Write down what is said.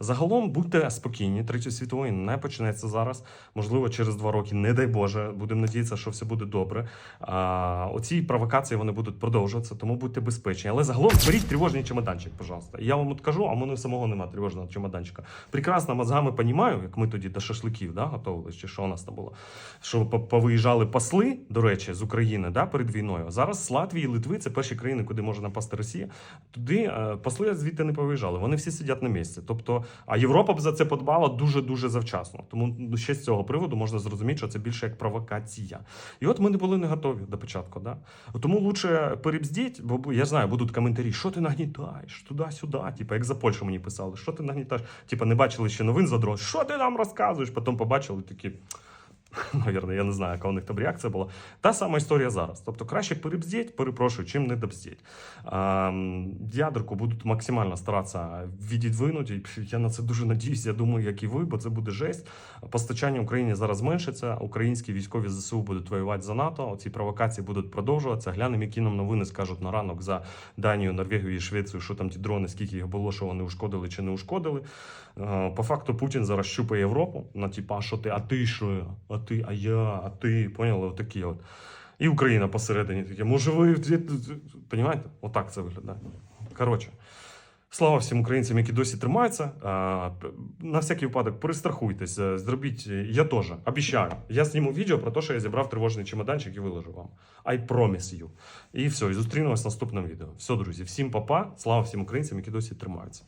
Загалом будьте спокійні, третьої світової не почнеться зараз. Можливо, через два роки, не дай Боже, будемо надіятися, що все буде добре. А, оці провокації вони будуть продовжуватися, тому будьте безпечні. Але загалом беріть тривожний чемоданчик, пожалуйста. Я вам от кажу, а в мене самого немає тривожного чемоданчика. Прекрасно мозгами понімаю, як ми тоді до шашликів да, готували, чи що у нас там було. Що по- повиїжджали посли, до речі, з України да, перед війною. Зараз з Латвії Литви це перші країни, куди може напасти Росія. Туди е, посли звідти не повиїжджали. Вони всі сидять на місці. Тобто, а Європа б за це подбала дуже дуже завчасно. Тому ще з цього приводу можна зрозуміти, що це більше як провокація. І от ми не були не готові до початку. Да? Тому лучше перебздіть, бо я знаю, будуть коментарі, що ти нагнітаєш туди-сюди. Типа, як за Польщу мені писали, що ти нагнітаєш? Типа, не бачили ще новин за дрон, що ти нам розказуєш? Потім побачили такі. Навірно, я не знаю, яка у них там реакція була. Та сама історія зараз. Тобто краще перебздіть, перепрошую, чим не добздіть. Ядерку будуть максимально старатися відідвинути. Я на це дуже надіюсь. Я думаю, як і ви, бо це буде жесть. Постачання Україні зараз зменшиться. Українські військові ЗСУ будуть воювати за НАТО. Ці провокації будуть продовжуватися. Глянемо, які нам новини скажуть на ранок за Данію, Норвегію і Швецію, що там ті дрони, скільки їх було, що вони ушкодили чи не ушкодили. Е, По факту Путін зараз щупає Європу на типа, а що ти, а ти що? А ти, а я, а ти, поняли? Отакі от. І Україна посередині таке. Може, ви Понімаєте? Отак це виглядає. Коротше. Слава всім українцям, які досі тримаються. На всякий випадок перестрахуйтесь, е, зробіть. Я теж обіцяю. Я зніму відео про те, що я зібрав тривожний чемоданчик і виложу вам. I promise you. І все, і зустрінемось в наступному відео. Все, друзі, всім папа. Слава всім українцям, які досі тримаються.